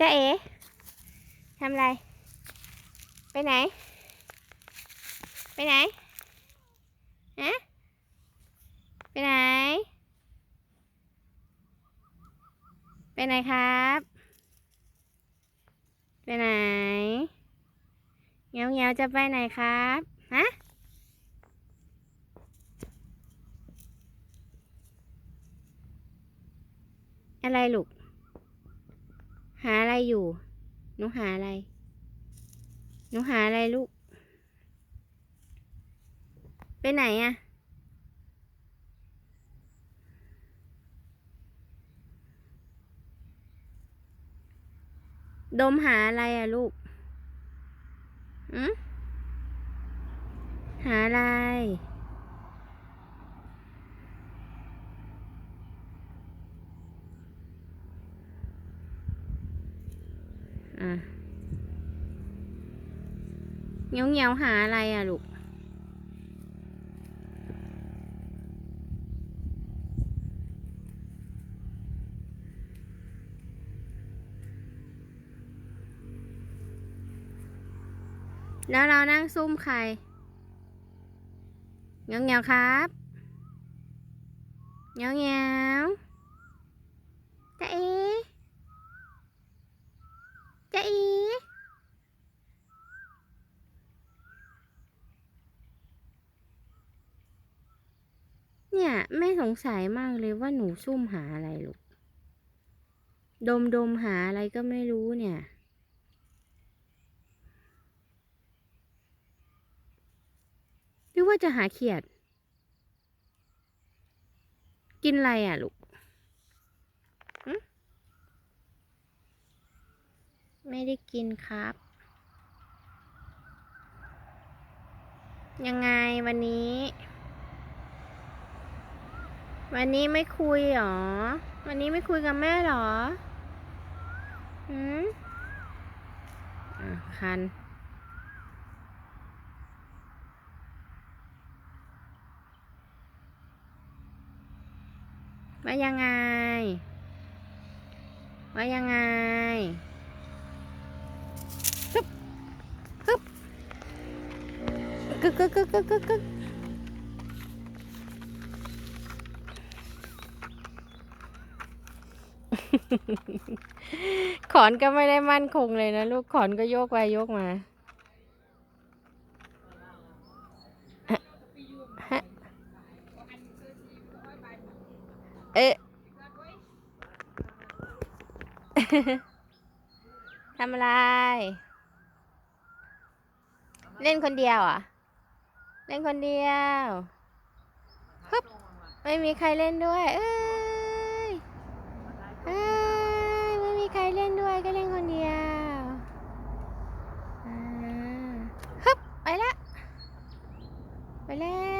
จ้าเอ๋ทำอะไร ไปไหน ไปไหนฮะไปไหน ไปไหนครับ ไปไหนเงี้ยวเงี้ยวจะไปไหนครับฮะอะไรลูก หาอะไรอยู่ หนูหาอะไร หนูหาอะไรลูก ไปไหนอะดมหาอะไรอะลูกอืมหาอะไร เงี้ยวเงี้ยวหาอะไรอะลูก แล้วเรานั่งซุ่มใครเงี้ยวเงี้ยวครับเงี้ยวเงี้ยวๆจะเอจะอีเนี่ย แม่สงสัยมากเลยว่าหนูซุ่มหาอะไรลูก ดมดมๆหาอะไรก็ไม่รู้เนี่ยหรือว่าจะหาเขียด กินอะไรอะลูกไม่ได้กินครับ ยังไงวันนี้ วันนี้ไม่คุยหรอ วันนี้ไม่คุยกับแม่หรอหืมอะคัน ว่ายังไง ว่ายังไงฮึบฮึบกึกกึกกึกกึกกึก ขอนก็ไม่ได้มั่นคงเลยนะลูกขอนก็โยกไปโยกมาฮะเอ๊ะทำอะไร เล่นคนเดียวอะ เล่นคนเดียวฮึบไม่มีใครเล่นด้วย เอ้ยเอ้ย ไม่มีใครเล่นด้วยก็เล่นคนเดียวฮึบไปละ ไปแล้ว